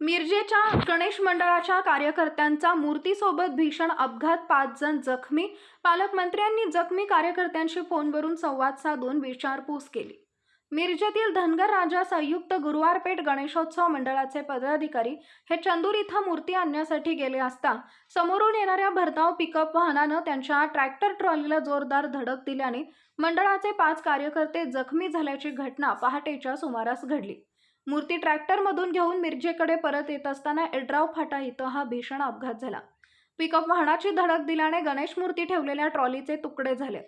मिरजेच्या गणेश मंडळाच्या कार्यकर्त्यांचा मूर्तीसोबत भीषण अपघात पाच जण जखमी. पालकमंत्र्यांनी जखमी कार्यकर्त्यांशी फोनवरून संवाद साधून विचारपूस केली. मिरजेतील धनगर राजा संयुक्त गुरुवारपेठ गणेशोत्सव मंडळाचे पदाधिकारी हे चंदूर इथं मूर्ती आणण्यासाठी गेले असता समोरून येणाऱ्या भरधाव पिकअप वाहनानं त्यांच्या ट्रॅक्टर ट्रॉलीला जोरदार धडक दिल्याने मंडळाचे पाच कार्यकर्ते जखमी झाल्याची घटना पहाटेच्या सुमारास घडली. मूर्ती ट्रॅक्टरमधून घेऊन मिरजेकडे परत येत असताना एड्राव फाटा इथं हा भीषण अपघात झाला. पिकअप वाहनाची धडक दिल्याने गणेश मूर्ती ठेवलेल्या ट्रॉलीचे तुकडे झाले.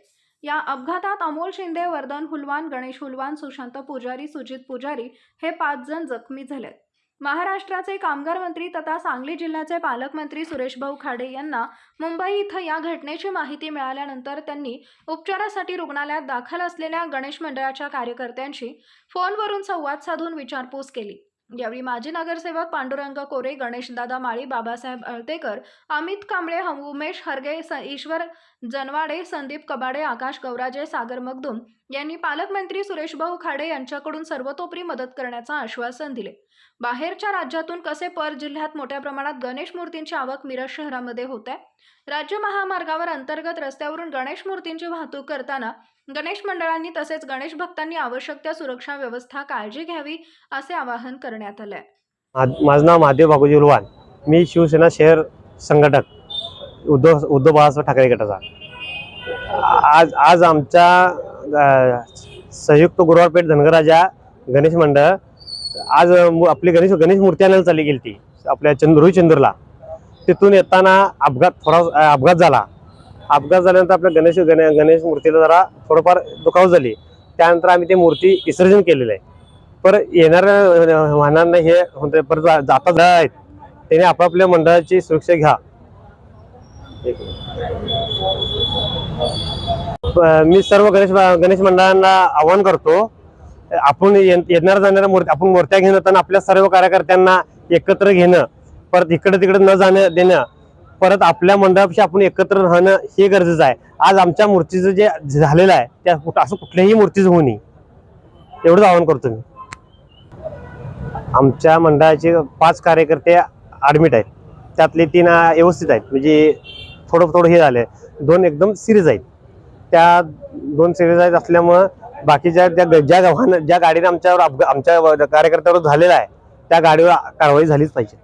या अपघातात अमोल शिंदे वर्धन हुलवान गणेश हुलवान सुशांत पुजारी सुजित पुजारी हे पाच जण जखमी झाले महाराष्ट्राचे कामगार मंत्री तथा सांगली जिल्ह्याचे पालकमंत्री सुरेश भाऊ खाडे यांना मुंबई इथं या घटनेची माहिती मिळाल्यानंतर त्यांनी उपचारासाठी रुग्णालयात दाखल असलेल्या गणेश मंडळाच्या कार्यकर्त्यांशी फोनवरून संवाद साधून विचारपूस केली. यावेळी माजी नगरसेवक पांडुरंग कोरे गणेशदादा माळी बाबासाहेब अळतेकर अमित कांबळे उमेश हरगे स ईश्वर जनवाडे संदीप कबाडे आकाश गौराजे सागर मगदुम यांनी पालकमंत्री सुरेशभाऊ खाडे यांच्याकडून सर्वतोपरी मदत करण्याचं आश्वासन दिले. बाहेरच्या राज्यातून कसे पर जिल्ह्यात मोठ्या प्रमाणात गणेश मूर्तींची आवक मिरज शहरामध्ये होत आहे? राज्य महामार्गावर अंतर्गत रस्त्यावरून गणेश मूर्तींची वाहतूक करताना गणेश मंडळांनी तसेच गणेश भक्तांनी आवश्यक त्या सुरक्षा व्यवस्था काळजी घ्यावी असे आवाहन करण्यात आले. मा- माझं नाव महादेव बाबूजी उलवान. मी शिवसेना शहर संघटक उद्धव उद्धव बाळासाहेब ठाकरे गटाचा. आज आज आमच्या संयुक्त गुरुवारपेठ धनगराजा गणेश मंडळ आज आपली गणेश गणेश मूर्ती आणायला चालली गेली ती आपल्या चंद्र रोहित चंदूरला. तिथून येताना अपघात थोडा अपघात झाला. अपघात झाल्यानंतर आपल्या गणेश गणेश मूर्तीला जरा थोडंफार दुखाव झाली. त्यानंतर आम्ही ती मूर्ती विसर्जन केलेलं आहे. पर येणाऱ्या वाहनांना हे होते परत जाता आहेत त्याने आपापल्या मंडळाची सुरक्षा घ्या. मी सर्व गणेश गणेश मंडळांना आवाहन करतो आपण ये- येणाऱ्या जाणाऱ्या मूर्ती आपण मूर्त्या घेणं तर आपल्या सर्व कार्यकर्त्यांना एकत्र घेणं परत इकडे तिकडे न जाणं देणं परत आपल्या मंडळापाशी आपण एकत्र राहणं हे गरजेचं आहे. आज आमच्या मूर्तीचं जे झालेलं आहे त्या कुठं असं कुठल्याही मूर्तीचं होऊ नये. एवढंच आवाहन करतो मी. आमच्या मंडळाचे पाच कार्यकर्ते ॲडमिट आहेत. त्यातले तीन व्यवस्थित आहेत. म्हणजे थोडं थोडं हे झालं दोन एकदम सिरियस आहेत. त्या दोन सिरियस आहेत असल्यामुळं बाकीच्या त्या ज्या वाहन ज्या गाडीने आमच्यावर अपघात आमच्या कार्यकर्त्यावर झालेला आहे त्या गाडीवर कारवाई झालीच पाहिजे.